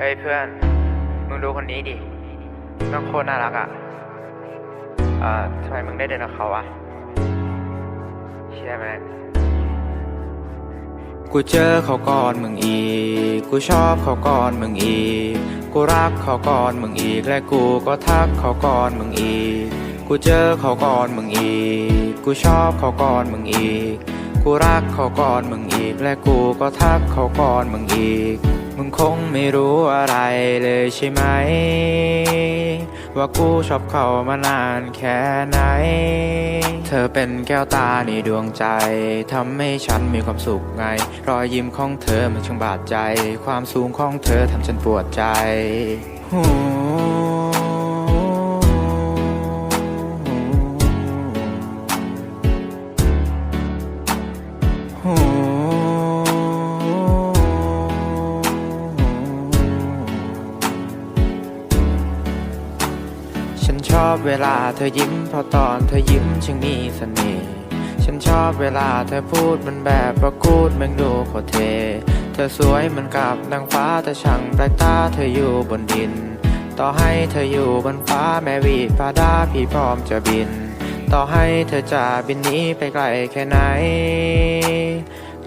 เฮ้ยเพื่อน มึงดูคนนี้ดิน้องโคตรน่ารักอะเอ่อทำไมมึงได้เดินกับเขาอะเชื่อไหมกูเจอเขาก่อนมึงอีก กูชอบเขาก่อนมึงอีก กูรักเขาก่อนมึงอีก และกูก็ทักเขาก่อนมึงอีก กูเจอเขาก่อนมึงอีก กูชอบเขาก่อนมึงอีก กูรักเขาก่อนมึงอีก และกูก็ทักเขาก่อนมึงอีก มึงคงไม่รู้อะไรเลยใช่ไหม ว่ากูชอบเขามานานแค่ไหน เธอเป็นแก้วตาในดวงใจทำให้ฉันมีความสุขไง รอยยิ้มของเธอมันช่างบาดใจ ความสูงของเธอทำฉันปวดใจ หู ชอบเวลาเธอยิ้มเพราะตอนเธอยิ้มช่างมีเสน่ห์ ฉันชอบเวลาเธอพูดมันแบบประกูดแมงดูโคเท เธอสวยเหมือนกับนางฟ้าแต่ช่างแปลกตาเธออยู่บนดิน ต่อให้เธออยู่บนฟ้าแม้วีฟ้าดาพี่พร้อมจะบิน ต่อให้เธอจะบินหนี้ไปไกลแค่ไหน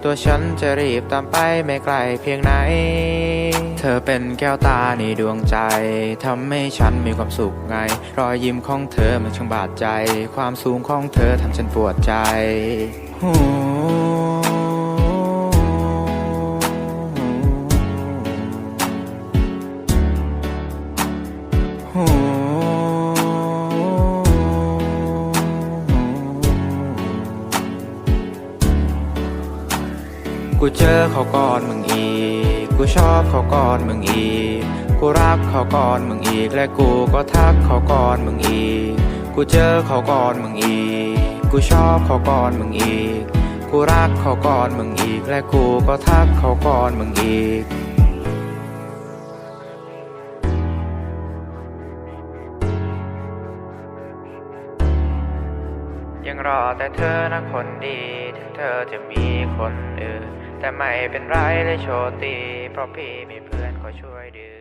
ตัวฉันจะรีบตามไปไม่ไกลเพียงไหน เธอเป็นแก้วตาในดวงใจทำให้ฉันมีความสุขไง รอยยิ้มของเธอมันช่างบาดใจ ความสูงของเธอทำฉันปวดใจหู กูเจอเขาก่อนมึงอีก กูชอบเขาก่อนมึงอีก กูรักเขาก่อนมึงอีก และกูก็ทักเขาก่อนมึงอีก กูเจอเขาก่อนมึงอีก กูชอบเขาก่อนมึงอีก กูรักเขาก่อนมึงอีก และกูก็ทักเขาก่อนมึงอีก ยังรอแต่เธอนะคนดี ถึงเธอจะมีคนอื่น แต่ไม่เป็นไรเลยโชติเพราะพี่มีเพื่อนคอยช่วยดู